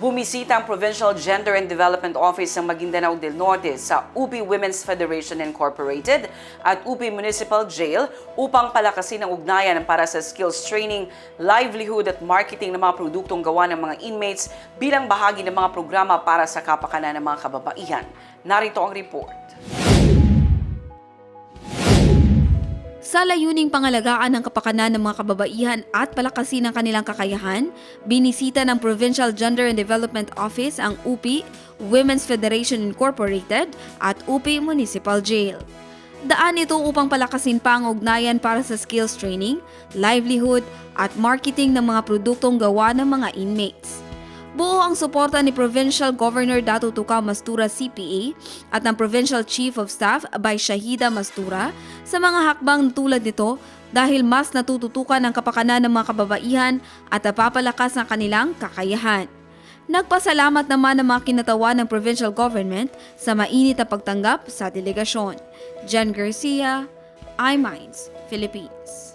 Bumisita ang Provincial Gender and Development Office ng Maguindanao del Norte sa UP Women's Federation Incorporated at UP Municipal Jail upang palakasin ang ugnayan para sa skills training, livelihood at marketing ng mga produktong gawa ng mga inmates bilang bahagi ng mga programa para sa kapakanan ng mga kababaihan. Narito ang report. Sa layuning pangalagaan ng kapakanan ng mga kababaihan at palakasin ang kanilang kakayahan, binisita ng Provincial Gender and Development Office ang UP, Women's Federation Incorporated at UP Municipal Jail. Daan ito upang palakasin pa ang ugnayan para sa skills training, livelihood at marketing ng mga produktong gawa ng mga inmates. Buo ang suporta ni Provincial Governor Dato Tukaw Mastura CPA at ng Provincial Chief of Staff by Shahida Mastura sa mga hakbang tulad nito dahil mas natututukan ang kapakanan ng mga kababaihan at napapalakas ang kanilang kakayahan. Nagpasalamat naman ang mga kinatawan ng provincial government sa mainit na pagtanggap sa delegasyon. Jen Garcia, iMinds, Philippines.